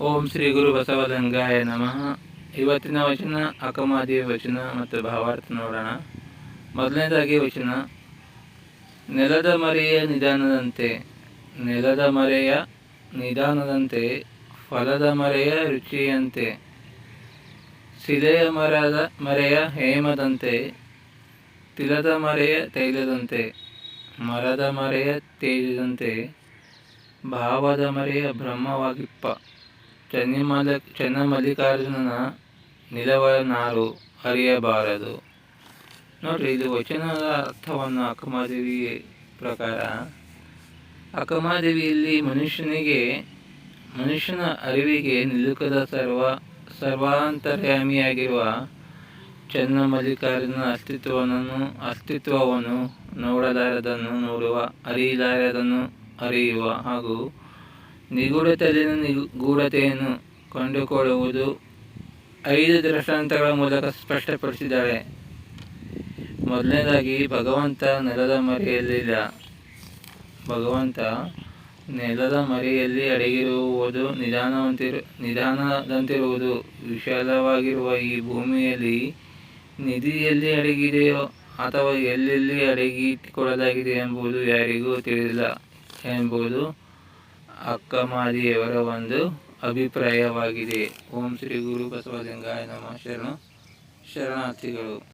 ಓಂ ಶ್ರೀ ಗುರು ಬಸವಲಿಂಗಾಯ ನಮಃ. ಇವತ್ತಿನ ವಚನ ಅಕಮಾದಿ ವಚನ ಮತ್ತು ಭಾವಾರ್ಥ ನೋಡೋಣ ಮೊದಲನೇದಾಗಿ ವಚನ, ನೆಲದ ಮರೆಯ ನಿಧಾನದಂತೆ, ನೆಲದ ಮರೆಯ ನಿಧಾನದಂತೆ, ಫಲದ ಮರೆಯ ರುಚಿಯಂತೆ ಶಿಲೆಯ ಮರದ ಮರೆಯ ಹೇಮದಂತೆ, ತಿಲದ ಮರೆಯ ತೈಲದಂತೆ, ಮರದ ಮರೆಯ ತೇಜದಂತೆ, ಭಾವದ ಮರೆಯ ಬ್ರಹ್ಮವಾಗಿಪ್ಪ. ಚನ್ನಿಮಲ ಚನ್ನಮಲ್ಲಿಕಾರ್ಜುನನ ನಿಲವರ ನಾರು ಅರಿಯಬಾರದು. ನೋಡ್ರಿ, ಇದು ವಚನದ ಅರ್ಥವನ್ನು ಅಕ್ಕಮಾದೇವಿ ಪ್ರಕಾರ ಅಕ್ಕಮಾದೇವಿಯಲ್ಲಿ ಮನುಷ್ಯನಿಗೆ, ಮನುಷ್ಯನ ಅರಿವಿಗೆ ನಿಲುಕದ ಸರ್ವ, ಸರ್ವಾಂತರ್ಯಾಮಿಯಾಗಿರುವ ಚನ್ನಮಲ್ಲಿಕಾರ್ಜುನ ಅಸ್ತಿತ್ವವನ್ನು ಅಸ್ತಿತ್ವವನ್ನು ನೋಡಲಾರದನ್ನು ನೋಡುವ, ಅರಿಯಲಾರದನ್ನು ಅರಿಯುವ ಹಾಗೂ ನಿಗೂಢತೆಯಲ್ಲಿನ ನಿಗೂಢತೆಯನ್ನು ಕಂಡುಕೊಳ್ಳುವುದು ಐದು ದೃಷ್ಟಾಂತಗಳ ಮೂಲಕ ಸ್ಪಷ್ಟಪಡಿಸಿದ್ದಾಳೆ ಮೊದಲನೇದಾಗಿ, ಭಗವಂತ ನೆಲದ ಮರೆಯಲ್ಲಿಲ್ಲ. ಭಗವಂತ ನೆಲದ ಮರೆಯಲ್ಲಿ ಅಡಗಿರುವುದು ನಿಧಾನವಂತಿರು, ನಿಧಾನದಂತಿರುವುದು ವಿಶಾಲವಾಗಿರುವ ಈ ಭೂಮಿಯಲ್ಲಿ ನಿಧಿಯಲ್ಲಿ ಅಡಗಿದೆಯೋ ಅಥವಾ ಎಲ್ಲೆಲ್ಲಿ ಅಡಗಿಟ್ಟುಕೊಳ್ಳಲಾಗಿದೆ ಎಂಬುದು ಯಾರಿಗೂ ತಿಳಿದಿಲ್ಲ ಎಂಬುದು ಅಕ್ಕಮಾದಿಯವರ ಒಂದು ಅಭಿಪ್ರಾಯವಾಗಿದೆ. ಓಂ ಶ್ರೀ ಗುರು ಬಸವಲಿಂಗಾಯ ನಮ. ಶರಣ ಶರಣಾರ್ಥಿಗಳು.